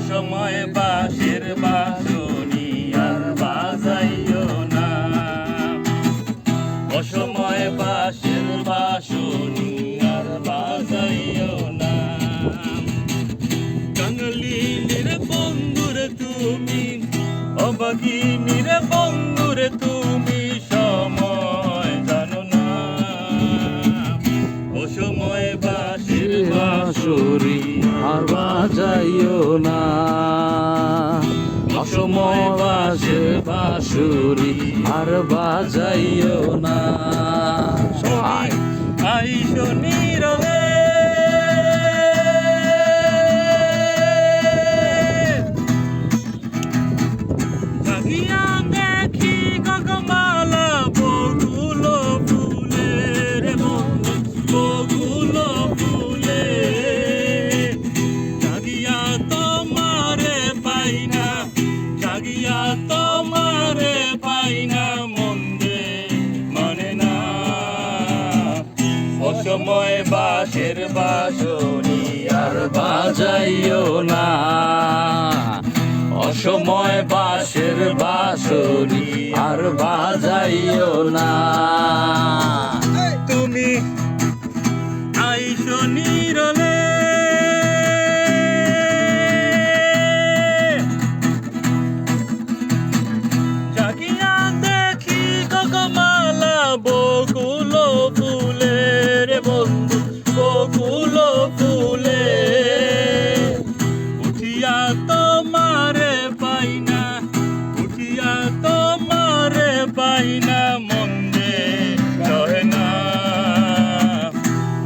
অসময় বাঁশের বাঁশনি আর বাজাইও না। অসময় বাঁশের বাঁশনি আর বাজাইও না। কাঙালিনীর বন্ধুরে তুমি, অবাগিনীর বন্ধুরে তুমি সময় জানো না। অসময় বাঁশের বাঁশরি। আর বাজাইও না। অসময় বাসে বাসুরি আর বাজাইও না। মানে অসময় বাসের বাঁশরি আর বাজাইও না। অসময় বাসের বাসুরি আর বাজাইও না।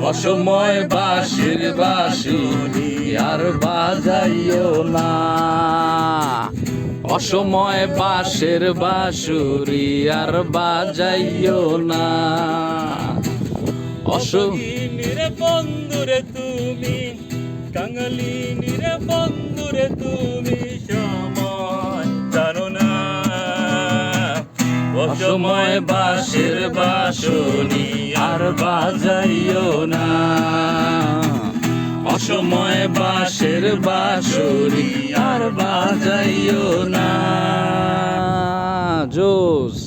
অসময় বাসের বাসুরি আর বাজাইও না। অসময় বাসের বাসুরি আর বাজাইও না। অসম নিরে বন্ধুরে তুমি কাঙালি নিরে বন্ধুরে তুমি সময় জানো না। অসময় বাসের বাসুরি আর বাজাইও না। অসময় বাসের বাসুরি আর বাজাইও না। জোস।